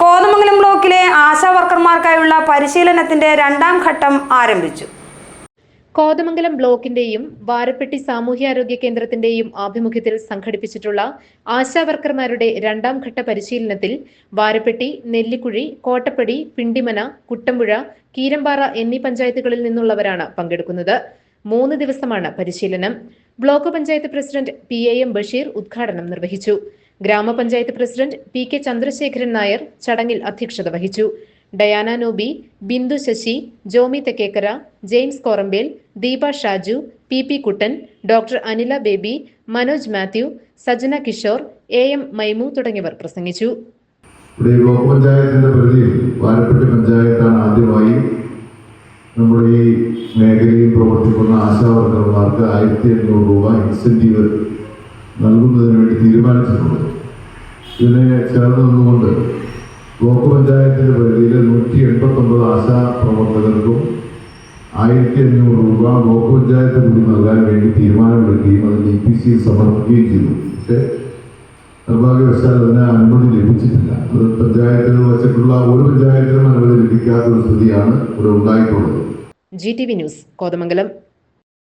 കോതമംഗലം ബ്ലോക്കിലെ ആശാ വർക്കർമാർക്കായുള്ള പരിശീലനത്തിന്റെ രണ്ടാം ഘട്ടം ആരംഭിച്ചു. കോതമംഗലം ബ്ലോക്കിന്റെയും വാരപ്പെട്ടി സാമൂഹ്യാരോഗ്യ കേന്ദ്രത്തിന്റെയും ആഭിമുഖ്യത്തിൽ സംഘടിപ്പിച്ചിട്ടുള്ള ആശാവർക്കർമാരുടെ രണ്ടാം ഘട്ട പരിശീലനത്തിൽ വാരപ്പെട്ടി നെല്ലിക്കുഴി കോട്ടപ്പടി പിണ്ടിമന കുട്ടമ്പുഴ കീരമ്പാറ എന്നീ പഞ്ചായത്തുകളിൽ നിന്നുള്ളവരാണ് പങ്കെടുക്കുന്നത്. മൂന്ന് ദിവസമാണ് പരിശീലനം. Block panchayat president P A M Basheer ഉദ്ഘാടനം നിർവഹിച്ചു. ഗ്രാമപഞ്ചായത്ത് president P K Chandrasekharan Nair ചടങ്ങിൽ അധ്യക്ഷത വഹിച്ചു. Diana Noby Bindu Sasi Jomi Thekkekkara James Korambel Deepa Shaju P P Kuttan doctor Anila Baby Manoj Mathew Sajana Kishore A M Maimu തുടങ്ങിയവർ പ്രസംഗിച്ചു. ഇവിടെ block പഞ്ചായത്തിന്റെ വാരപ്പെട്ടി പഞ്ചായത്താണ് ആദ്യമായി നമ്മുടെ ഈ മേഖലയിൽ പ്രവർത്തിക്കുന്ന ആശാവർക്കർമാർക്ക് ആയിരത്തി എണ്ണൂറ് രൂപ ഇൻസെന്റീവ് നൽകുന്നതിന് വേണ്ടി തീരുമാനിച്ചിട്ടുള്ളത് ഇതിനെ ചേർന്ന് നിന്നുകൊണ്ട് ബ്ലോക്ക് പഞ്ചായത്തിന്റെ പരിധിയിൽ നൂറ്റി എൺപത്തൊമ്പത് ആശാ പ്രവർത്തകർക്കും ആയിരത്തി അഞ്ഞൂറ് രൂപ ബ്ലോക്ക് പഞ്ചായത്ത് കൂടി നൽകാൻ വേണ്ടി തീരുമാനമെടുക്കുകയും അത് ഡി പി സി സമർപ്പിക്കുകയും ചെയ്തു. പക്ഷേ നിർഭാഗ്യവശാൽ അതിന് അനുമതി ലഭിച്ചിട്ടില്ല. അത് പഞ്ചായത്തുകൾ വച്ചിട്ടുള്ള ഒരു പഞ്ചായത്തിനും അനുമതി ലഭിക്കാത്ത ഒരു സ്ഥിതിയാണ് ഇവിടെ ഉണ്ടായിട്ടുള്ളത്. G T V news Kothamangalam.